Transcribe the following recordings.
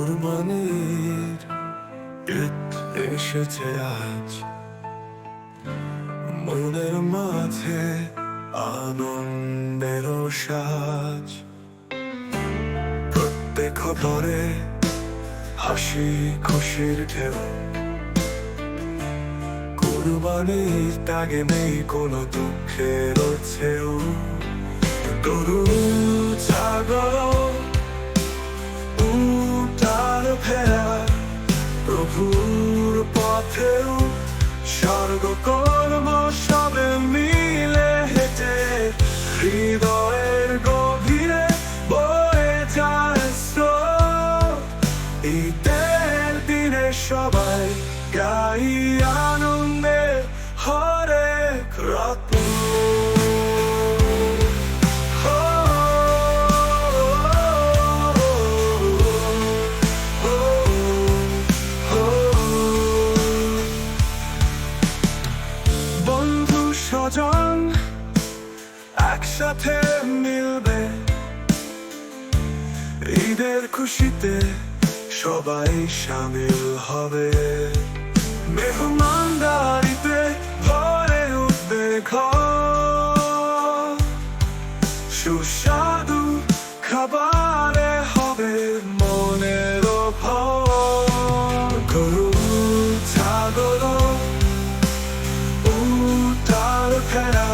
কুরবানির ঈদ এসেছে আজ। মনের মাঝে আনন্দের সাজ। প্রত্যেক ঘরে হাসি, খুশির ঢেউ। কুরবানির তাগে নেই কোনো দুঃখের ছেউ গরু, ছাগল পথেও স্বর্গ কর্ম সবে মিলে হেঁটে হৃদয়ের গভীরে বয়ে যায় ঈদের দিনে সবাই গাই আনন্দে হরেক রত্ন স্বজন একসাথে মিলবে। ঈদের খুশিতে সবাই সামিল হবে। মেহমানদারিতে ভরে উঠবে ঘর। ফেরা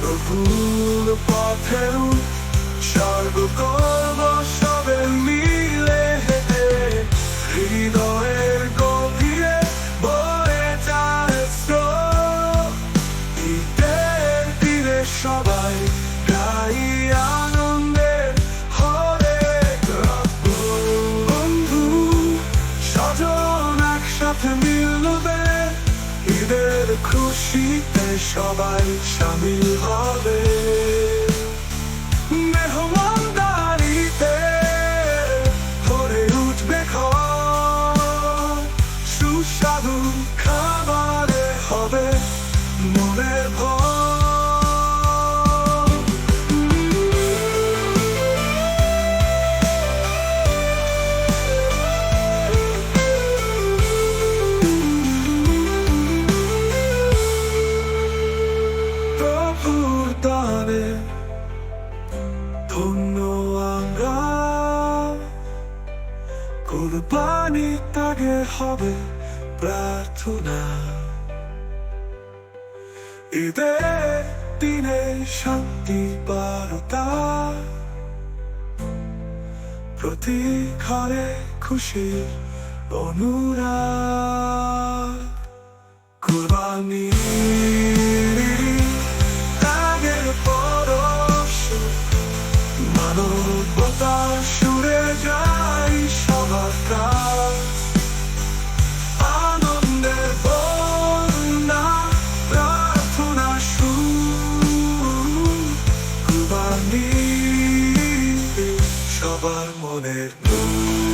প্রভুর পথেও স্বর্গ সবে মিলে। হেঁটে হৃদয়ের গভীরে বয়ে যায় স্রোতের তীরে সবাই খুশিতে সবাই সামিল হবে। দানে ধন্য আমরা। কুরবানি তাগে হবে প্রার্থনা। ঈদের দিনে শান্তি, বারতা। প্রতি ঘরে খুশির অনুরাগ। কুরবানি। কুরবানি সবার মনের নূর